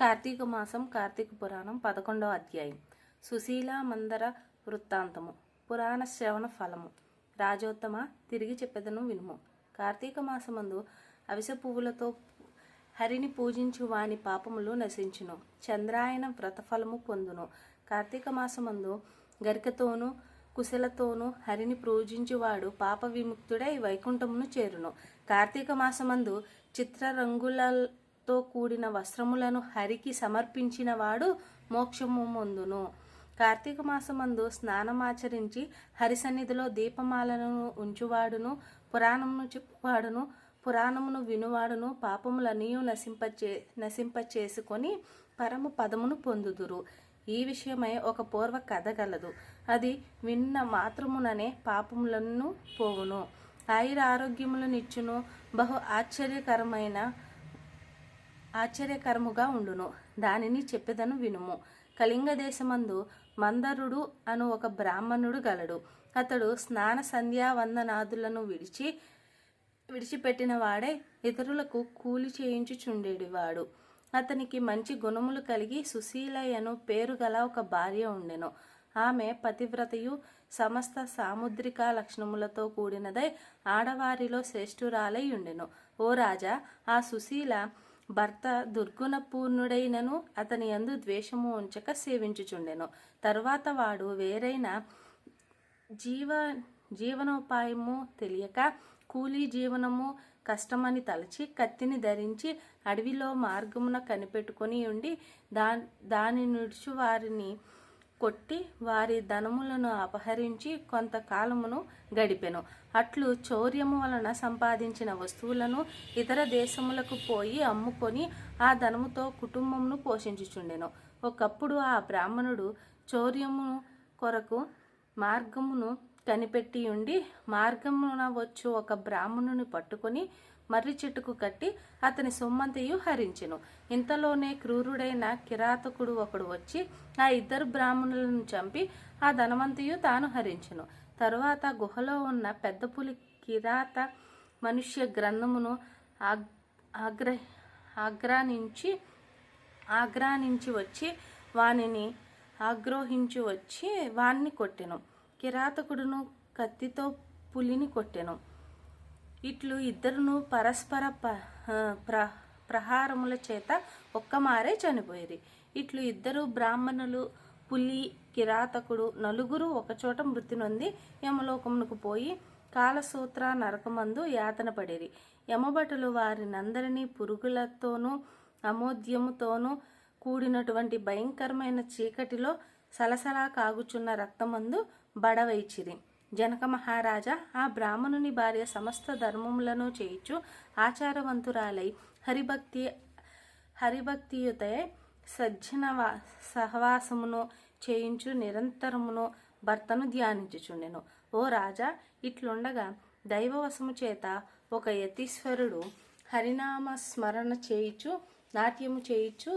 కార్తీక మాసం కార్తీక పురాణం పదకొండవ అధ్యాయం. సుశీల మందర వృత్తాంతము. పురాణ శ్రవణ ఫలము. రాజోత్తమ తిరిగి చెప్పెదను వినుము. కార్తీక మాసమందు అవిస పువ్వులతో హరిని పూజించు వాని పాపములు నశించును. చంద్రాయన వ్రతఫలము పొందును. కార్తీక మాసమందు గరికతోనూ కుశలతోనూ హరిని పూజించువాడు పాప విముక్తుడై వైకుంఠమును చేరును. కార్తీక మాసమందు చిత్రరంగుల తో కూడిన వస్త్రములను హరికి సమర్పించిన వాడు మోక్షము ముందును. కార్తీక మాసమందు స్నానమాచరించి హరిసన్నిధిలో దీపమాలను ఉంచువాడును పురాణమును చెప్పువాడును పురాణమును వినువాడును పాపములనియు నశింపచే నశింపచేసుకొని పరమ పదమును పొందుదురు. ఈ విషయమై ఒక పూర్వ కథ గలదు. అది విన్న మాత్రముననే పాపములను పోవును. ఆయుర ఆరోగ్యములనిచ్చును బహు ఆశ్చర్యకరమైన ఆశ్చర్యకరముగా ఉండును. దానిని చెప్పెదను వినుము. కళింగ దేశమందు మందరుడు అను ఒక బ్రాహ్మణుడు గలడు. అతడు స్నాన సంధ్యావందనాదులను విడిచి విడిచిపెట్టిన వాడే ఇతరులకు కూలి చేయించుచుండేటివాడు అతనికి మంచి గుణములు కలిగి సుశీలయ్యను పేరు గల ఒక భార్య ఉండెను. ఆమె పతివ్రతయు సమస్త సాముద్రిక లక్షణములతో కూడినదై ఆడవారిలో శ్రేష్ఠురాలై ఉండెను. ఓ రాజా ఆ సుశీల భర్త దుర్గుణపూర్ణుడైనను అతని యందు ద్వేషము ఉంచక సేవించుచుండెను. తర్వాత వాడు వేరైన జీవ జీవనోపాయము తెలియక కూలీ జీవనము కష్టమని తలచి కత్తిని ధరించి అడవిలో మార్గమున కనిపెట్టుకొని ఉండి దా దాని నుడుచు వారిని కొట్టి వారి ధనములను అపహరించి కొంతకాలమును గడిపెను. అట్లు చౌర్యము వలన సంపాదించిన వస్తువులను ఇతర దేశములకు పోయి అమ్ముకొని ఆ ధనముతో కుటుంబమును పోషించుచుండెను. ఒకప్పుడు ఆ బ్రాహ్మణుడు చౌర్యము కొరకు మార్గమును కనిపెట్టి ఉండి మార్గమున వచ్చు ఒక బ్రాహ్మణుని పట్టుకొని మర్రి చెట్టుకు కట్టి అతని సొమ్మంతయు హరించెను. ఇంతలోనే క్రూరుడైన కిరాతకుడు ఒకడు వచ్చి ఆ ఇద్దరు బ్రాహ్మణులను చంపి ఆ ధనవంతయు తాను హరించెను. తరువాత గుహలో ఉన్న పెద్ద పులి కిరాత మనుష్య గ్రంథమును ఆగ్ర ఆగ్రానించి ఆగ్రానించి వచ్చి వానిని ఆగ్రోహించి వచ్చి వాణ్ణి కొట్టెను. కిరాతకుడును కత్తితో పులిని కొట్టెను. ఇట్లు ఇద్దరును పరస్పర ప ప్ర ప్రహారముల చేత ఒక్కమారే చనిపోయేది. ఇట్లు ఇద్దరు బ్రాహ్మణులు పులి కిరాతకుడు నలుగురు ఒకచోట మృతి నొంది యమలోకమునకు పోయి కాలసూత్ర నరకమందు యాతన పడేది. యమభటులు వారినందరినీ పురుగులతోనూ అమోద్యముతోనూ కూడినటువంటి భయంకరమైన చీకటిలో సలసలా కాగుచున్న రక్తమందు బడవైచిరి జనక మహారాజా ఆ బ్రాహ్మణుని భార్య సమస్త ధర్మములను చేయించు ఆచారవంతురాలై హరిభక్తి హరిభక్తియుతే సజ్జన సహవాసమును చేయించు నిరంతరమును భర్తను ధ్యానించుచుండెను. ఓ రాజా ఇట్లుండగా దైవవశము చేత ఒక యతీశ్వరుడు హరినామ స్మరణ చేయిచు నాట్యము చేయిచు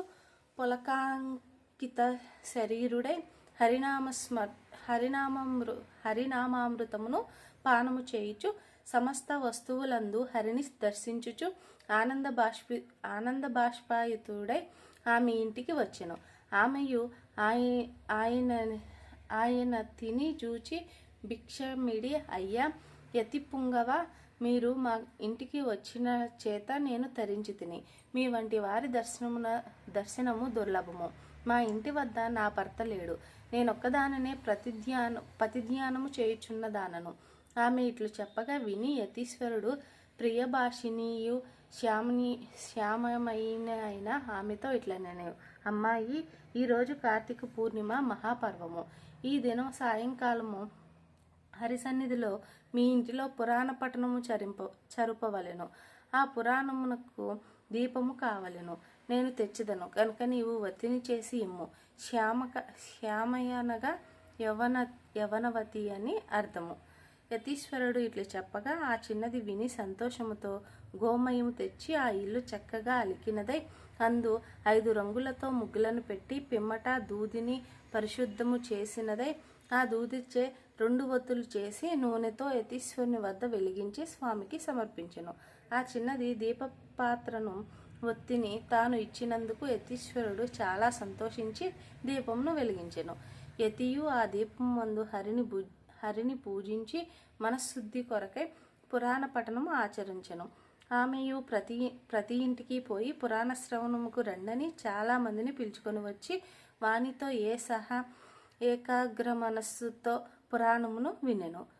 పులకాంకిత శరీరుడై హరినామ స్మర్ హరినామృ హరినామామృతమును పానము చేయుచు సమస్త వస్తువులందు హరిని దర్శించుచు ఆనంద బాష్పి ఆనంద బాష్పాయుతుడై ఆమె ఇంటికి వచ్చెను. ఆమెయు ఆయ ఆయన ఆయన తిని చూచి భిక్షమిడి అయ్యా యతి పుంగవ మీరు మా ఇంటికి వచ్చిన చేత నేను తరించి తిని మీ వంటి వారి దర్శనమున దర్శనము దుర్లభము. మా ఇంటి వద్ద నా భర్త లేడు. నేనొక్కదాననే ప్రతిధ్యాన ప్రతిధ్యానము చేయుచున్న దానను. ఆమె ఇట్లు చెప్పగా విని యతీశ్వరుడు ప్రియభాషిణీయు శ్యామని శ్యామమైన అయిన ఆమెతో ఇట్లా నేను అమ్మాయి ఈరోజు కార్తీక పూర్ణిమ మహాపర్వము. ఈ దినం సాయంకాలము హరిసన్నిధిలో మీ ఇంటిలో పురాణ పఠనము చరింప చరుపవలెను. ఆ పురాణమునకు దీపము కావలెను. నేను తెచ్చిదను. కనుక నీవు వతిని చేసి ఇమ్ము. శ్యామక శ్యామయనగా యవన యవనవతి అని అర్థము. యతీశ్వరుడు ఇట్లు చెప్పగా ఆ చిన్నది విని సంతోషముతో గోమయము తెచ్చి ఆ ఇల్లు చక్కగా అలికినదై అందు ఐదు రంగులతో ముగ్గులను పెట్టి పిమ్మట దూదిని పరిశుద్ధము చేసినదై ఆ దూదిచే రెండు ఒత్తులు చేసి నూనెతో యతీశ్వరుని వద్ద వెలిగించి స్వామికి సమర్పించెను. ఆ చిన్నది దీపపాత్రను ఒత్తిని తాను ఇచ్చినందుకు యతీశ్వరుడు చాలా సంతోషించి దీపమును వెలిగించెను. యతియు ఆ దీపం మందు హరిని బు హరిని పూజించి మనశుద్ధి కొరకై పురాణ పఠనము ఆచరించెను. ఆమెయు ప్రతి ప్రతి ఇంటికి పోయి పురాణ శ్రవణముకు రండని చాలా మందిని పిలుచుకొని వచ్చి వానితో ఏ సహా ఏకాగ్ర మనస్సుతో పురాణమును వినెను.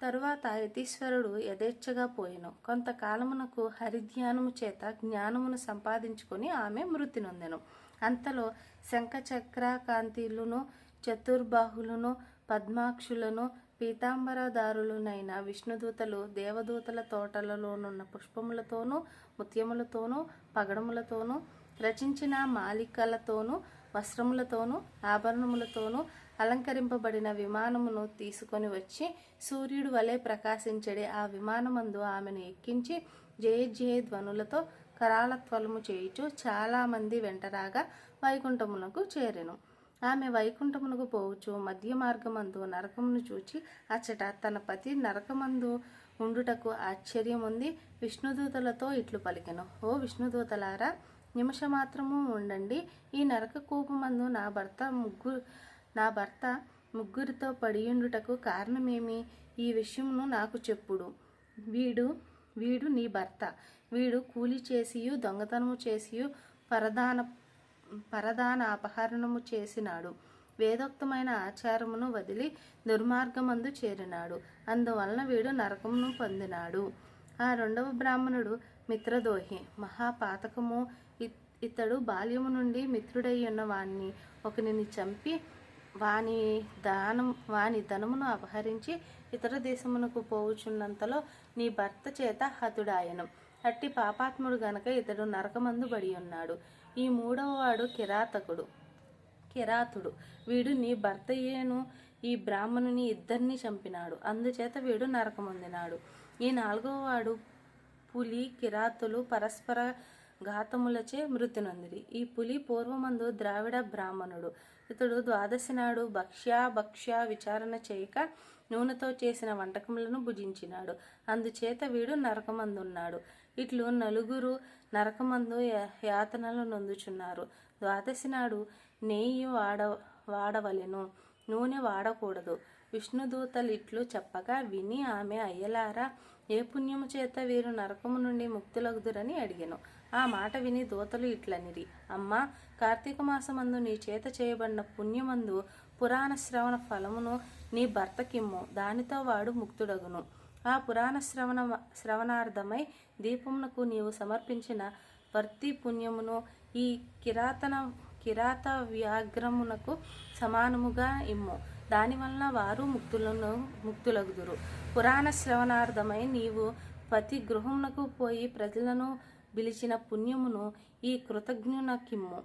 తరువాత యతీశ్వరుడు యథేచ్ఛగా పోయెను. కొంతకాలమునకు హరిధ్యానము చేత జ్ఞానమును సంపాదించుకొని ఆమె మృతి నొందెను. అంతలో శంఖచక్రకాంతిలును చతుర్బాహులను పద్మాక్షులను పీతాంబరదారులనైన విష్ణుదూతలు దేవదూతల తోటలలోనున్న పుష్పములతోనూ ముత్యములతోనూ పగడములతోనూ రచించిన మాలికలతోనూ వస్త్రములతోనూ ఆభరణములతోనూ అలంకరింపబడిన విమానమును తీసుకొని వచ్చి సూర్యుడు వలె ప్రకాశించడే ఆ విమానమందు ఆమెను ఎక్కించి జయ జయ ధ్వనులతో కరాళత్వలము చేయుచు చాలామంది వెంటరాగా వైకుంఠమునకు చేరెను. ఆమె వైకుంఠమునకు పోవచ్చు మధ్య మార్గమందు నరకమును చూచి అచ్చట తన పతి నరకమందు ఉండుటకు ఆశ్చర్యం ఉంది విష్ణుదూతలతో ఇట్లు పలికెను. ఓ విష్ణుదూతలారా నిమిషమాత్రము ఉండండి. ఈ నరక కూపమందు నా భర్త ముగ్గురు నా భర్త ముగ్గురితో పడియుండుటకు కారణమేమి? ఈ విషయమును నాకు చెప్పుడు. వీడు వీడు నీ భర్త. వీడు కూలి చేసియు దొంగతనము చేసియు పరదాన పరదాన అపహరణము చేసినాడు. వేదోక్తమైన ఆచారమును వదిలి దుర్మార్గమందు చేరినాడు. అందువలన వీడు నరకమును పొందినాడు. ఆ రెండవ బ్రాహ్మణుడు మిత్రదోహి మహాపాతకము ఇ- ఇతడు బాల్యము నుండి మిత్రుడై ఉన్నవాణ్ణి ఒకనిని చంపి వాని దానం వాని ధనమును అపహరించి ఇతర దేశమునకు పోవుచున్నంతలో నీ భర్త చేత హతుడాయను. అట్టి పాపాత్ముడు గనక ఇతడు నరకమందు బడి ఉన్నాడు ఈ మూడవ వాడు కిరాతకుడు. కిరాతుడు. వీడు నీ భర్తయ్యేను ఈ బ్రాహ్మణుని ఇద్దరిని చంపినాడు. అందుచేత వీడు నరకమొందినాడు. ఈ నాలుగవ వాడు పులి కిరాతులు పరస్పర ఘాతములచే మృతి నొందిరి ఈ పులి పూర్వమందు ద్రావిడ బ్రాహ్మణుడు. ఇతడు ద్వాదశి నాడు భక్ష్య భక్ష్య విచారణ చేయక నూనెతో చేసిన వంటకములను భుజించినాడు. అందుచేత వీడు నరకమందున్నాడు. ఇట్లు నలుగురు నరకమందు యాతనలు నొందుచున్నారు. ద్వాదశి నాడు నెయ్యి వాడ వాడవలెను. నూనె వాడకూడదు. విష్ణుదూతలు ఇట్లు చెప్పగా విని ఆమె అయ్యలారా ఏ పుణ్యము చేత వీరు నరకము నుండి ముక్తులగుదురని అడిగాను. ఆ మాట విని దూతలు ఇట్లనిరి అమ్మా కార్తీక మాసమందు నీ చేత చేయబడిన పుణ్యమందు పురాణ శ్రవణ ఫలమును నీ భర్తకిమ్ము. దానితో వాడు ముక్తుడగును. ఆ పురాణ శ్రవణ శ్రవణార్థమై దీపమునకు నీవు సమర్పించిన వర్తి పుణ్యమును ఈ కిరాతన కిరాత వ్యాఘ్రమునకు సమానముగా ఇమ్ము. దానివలన వారు ముక్తులను ముక్తులగుదురు. పురాణ శ్రవణార్థమై నీవు ప్రతి గృహమునకు పోయి ప్రజలను పిలిచిన పుణ్యమును ఈ కృతజ్ఞునకిమ్ము.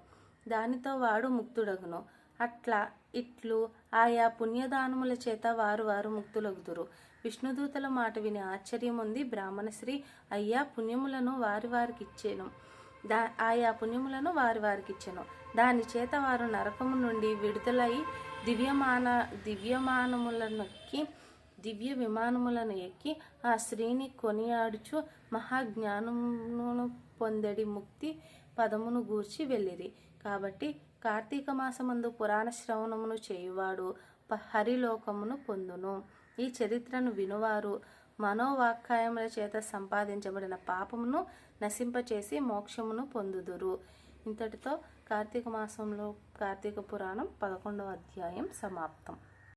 దానితో వాడు ముక్తుడగును. అట్లా ఇట్లు ఆయా పుణ్యదానముల చేత వారు వారు ముక్తులగుదురు. విష్ణుదూతల మాట విని ఆశ్చర్యం ఉంది బ్రాహ్మణశ్రీ అయ్యా పుణ్యములను వారి వారికి ఇచ్చేను దా ఆయా పుణ్యములను వారి వారికి ఇచ్చెను. దాని చేత వారు నరకము నుండి విడుదలై దివ్యమాన దివ్యమానములనెక్కి దివ్య విమానములను ఎక్కి ఆ స్త్రీని కొనియాడుచు మహాజ్ఞానమును పొందడి ముక్తి పదమును గూర్చి వెళ్ళిరి. కాబట్టి కార్తీక మాసమందు పురాణ శ్రవణమును చేయువాడు హరిలోకమును పొందును. ఈ చరిత్రను వినువారు మనోవాక్కాయముల చేత సంపాదించబడిన పాపమును నశింపచేసి మోక్షమును పొందుదురు. ఇంతటితో కార్తీక మాసంలో కార్తీక పురాణం పదకొండవ అధ్యాయం సమాప్తం.